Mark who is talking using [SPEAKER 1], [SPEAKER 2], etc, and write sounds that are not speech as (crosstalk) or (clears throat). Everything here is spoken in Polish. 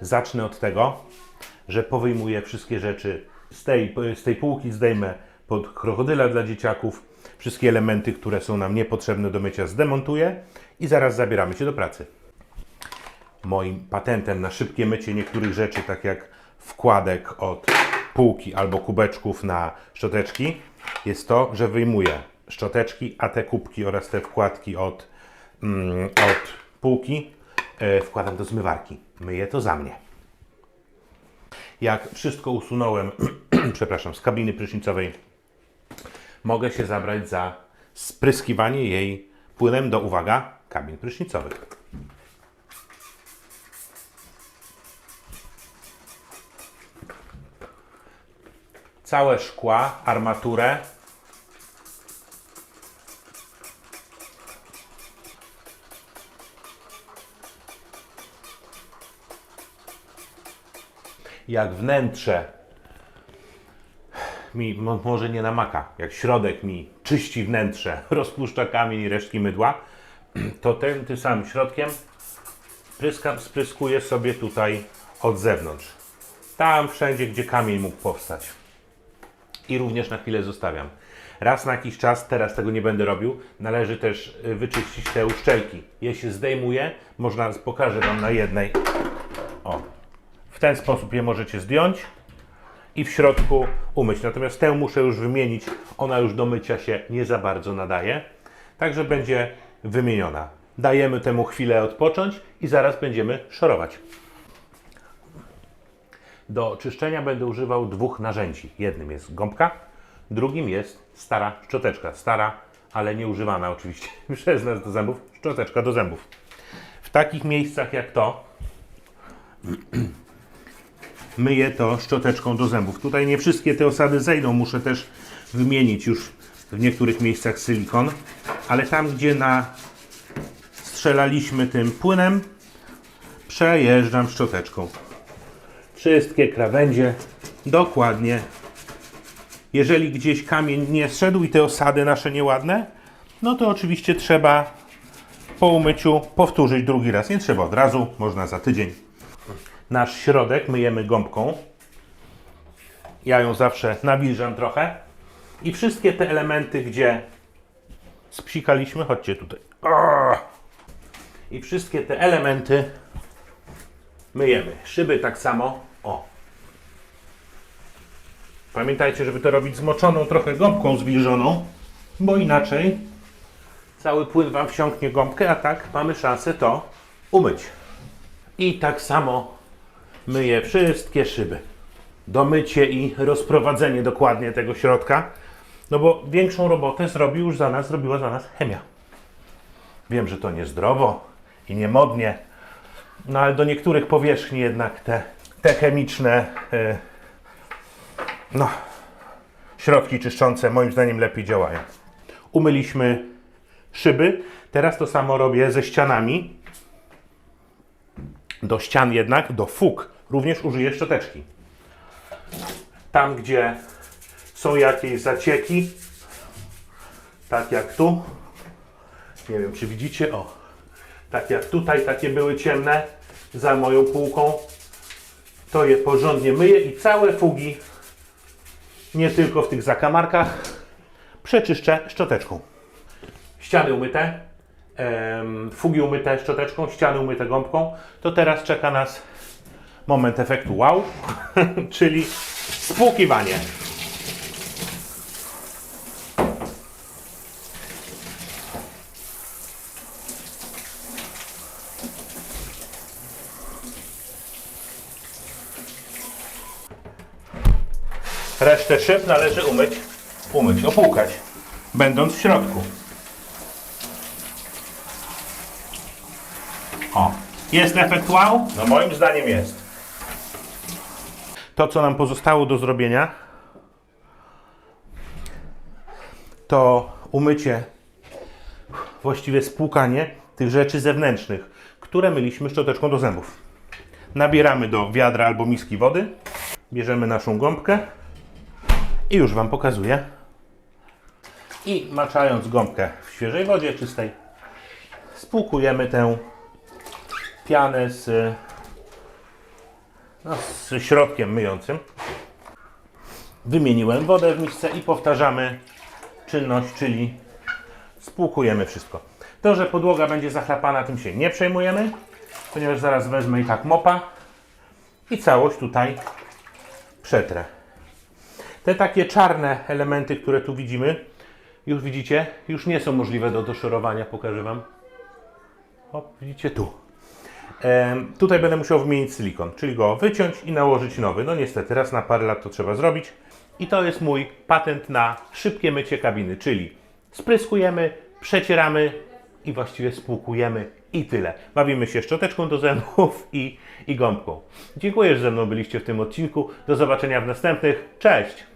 [SPEAKER 1] Zacznę od tego, że powyjmuję wszystkie rzeczy z tej, z tej półki, zdejmę pod krokodyla dla dzieciaków. Wszystkie elementy, które są nam niepotrzebne do mycia, zdemontuję i zaraz zabieramy się do pracy. Moim patentem na szybkie mycie niektórych rzeczy, tak jak wkładek od półki albo kubeczków na szczoteczki, jest to, że wyjmuję szczoteczki, a te kubki oraz te wkładki od, mm, od półki wkładam do zmywarki. Myję to za mnie. Jak wszystko usunąłem, (clears throat) przepraszam, z kabiny prysznicowej, mogę się zabrać za spryskiwanie jej płynem do, uwaga, kabin prysznicowych. Całe szkła, armaturę jak wnętrze mi, mo- może nie namaka, jak środek mi czyści wnętrze, (laughs) rozpuszcza kamień i resztki mydła, (clears throat) to ten tym samym środkiem pryskam, spryskuję sobie tutaj od zewnątrz. Tam wszędzie, gdzie kamień mógł powstać. I również na chwilę zostawiam. Raz na jakiś czas, teraz tego nie będę robił, należy też y, wyczyścić te uszczelki. Je się zdejmuje, można, pokażę Wam na jednej. O, ten sposób je możecie zdjąć i w środku umyć. Natomiast tę muszę już wymienić. Ona już do mycia się nie za bardzo nadaje. Także będzie wymieniona. Dajemy temu chwilę odpocząć i zaraz będziemy szorować. Do czyszczenia będę używał dwóch narzędzi. Jednym jest gąbka, drugim jest stara szczoteczka. Stara, ale nieużywana oczywiście (laughs) przez nas do zębów. Szczoteczka do zębów. W takich miejscach jak to (clears throat) myję to szczoteczką do zębów. Tutaj nie wszystkie te osady zejdą, muszę też wymienić już w niektórych miejscach silikon, ale tam gdzie na strzelaliśmy tym płynem, przejeżdżam szczoteczką. Wszystkie krawędzie dokładnie. Jeżeli gdzieś kamień nie zszedł i te osady nasze nieładne, no to oczywiście trzeba po umyciu powtórzyć drugi raz. Nie trzeba od razu, można za tydzień nasz środek myjemy gąbką. Ja ją zawsze nawilżam trochę. I wszystkie te elementy, gdzie spsikaliśmy, chodźcie tutaj. I wszystkie te elementy myjemy. Szyby tak samo. O. Pamiętajcie, żeby to robić zmoczoną trochę gąbką zwilżoną, bo inaczej cały płyn Wam wsiąknie gąbkę, a tak mamy szansę to umyć. I tak samo myję wszystkie szyby. Domycie i rozprowadzenie dokładnie tego środka. No bo większą robotę zrobił już za nas, zrobiła za nas chemia. Wiem, że to niezdrowo i niemodnie, no ale do niektórych powierzchni jednak te, te chemiczne e, no, środki czyszczące moim zdaniem lepiej działają. Umyliśmy szyby. Teraz to samo robię ze ścianami do ścian jednak, do fug, również użyję szczoteczki. Tam, gdzie są jakieś zacieki, tak jak tu, nie wiem, czy widzicie, o, tak jak tutaj, takie były ciemne za moją półką, to je porządnie myję i całe fugi, nie tylko w tych zakamarkach, przeczyszczę szczoteczką. Ściany umyte, fugi umyte szczoteczką, ściany umyte gąbką, to teraz czeka nas moment efektu wow, (laughs) czyli spłukiwanie. Resztę szyb należy umyć, umyć, opłukać, będąc w środku. O, jest efekt wow? No moim zdaniem jest. To, co nam pozostało do zrobienia, to umycie, właściwie spłukanie tych rzeczy zewnętrznych, które myliśmy szczoteczką do zębów. Nabieramy do wiadra albo miski wody, bierzemy naszą gąbkę i już Wam pokazuję. I maczając gąbkę w świeżej wodzie czystej, spłukujemy tę pianę z no, z środkiem myjącym. Wymieniłem wodę w misce i powtarzamy czynność, czyli spłukujemy wszystko. To, że podłoga będzie zachlapana, tym się nie przejmujemy, ponieważ zaraz wezmę i tak mopa i całość tutaj przetrę. Te takie czarne elementy, które tu widzimy, już widzicie, już nie są możliwe do doszorowania. Pokażę Wam. O, widzicie tu. Tutaj będę musiał wymienić silikon, czyli go wyciąć i nałożyć nowy. No niestety, raz na parę lat to trzeba zrobić. I to jest mój patent na szybkie mycie kabiny, czyli spryskujemy, przecieramy i właściwie spłukujemy i tyle. Bawimy się szczoteczką do zębów (laughs) i, i gąbką. Dziękuję, że ze mną byliście w tym odcinku. Do zobaczenia w następnych. Cześć!